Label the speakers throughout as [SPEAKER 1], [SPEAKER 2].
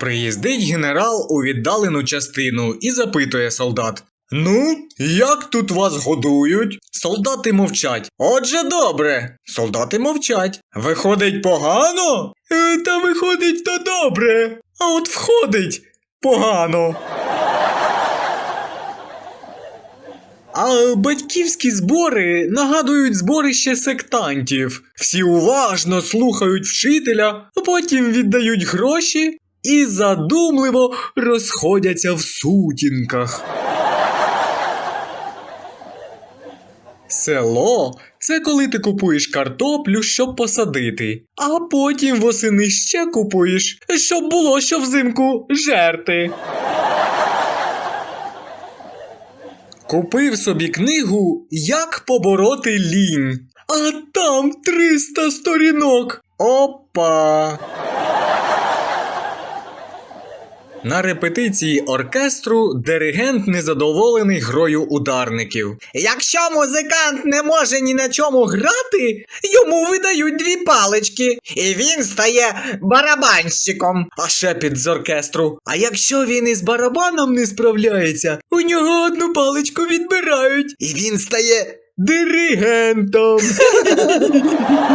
[SPEAKER 1] Приїздить генерал у віддалену частину і запитує солдат. Ну, як тут вас годують? Солдати мовчать. Отже, добре. Солдати мовчать. Виходить погано? «Е, Та виходить то добре. А от входить погано. А батьківські збори нагадують зборище сектантів. Всі уважно слухають вчителя, а потім віддають гроші і задумливо розходяться в сутінках. Село це коли ти купуєш картоплю, щоб посадити, а потім восени ще купуєш, щоб було що взимку жерти. Купив собі книгу Як побороти лінь. А там 300 сторінок. Опа. На репетиції оркестру диригент незадоволений грою ударників. Якщо музикант не може ні на чому грати, йому видають дві палички, і він стає барабанщиком. А шепіт з оркестру. А якщо він із барабаном не справляється, у нього одну паличку відбирають, і він стає диригентом.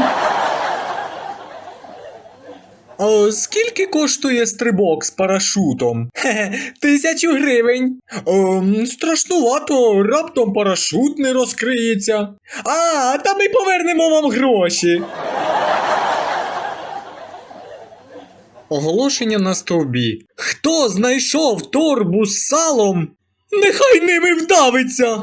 [SPEAKER 1] А скільки коштує стрибок з парашутом? Хе-хе, тисячу гривень. Ем, страшнувато, раптом парашут не розкриється. А, та ми повернемо вам гроші. Оголошення на стовбі. Хто знайшов торбу з салом? Нехай ними вдавиться.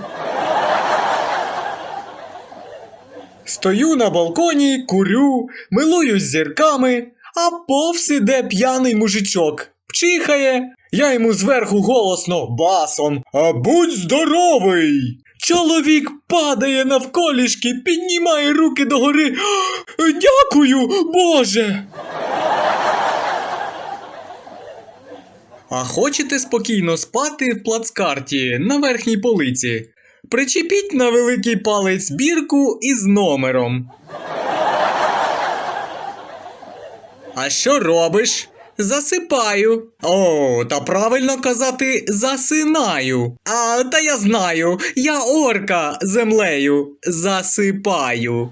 [SPEAKER 1] Стою на балконі, курю, милуюсь зірками, а повз іде п'яний мужичок. Пчихає, я йому зверху голосно басом. А будь здоровий! Чоловік падає навколішки, піднімає руки догори. Дякую, Боже! А хочете спокійно спати в плацкарті на верхній полиці? Причепіть на великий палець бірку із номером. А що робиш? Засипаю. О, та правильно казати засинаю. А та я знаю, я орка землею засипаю.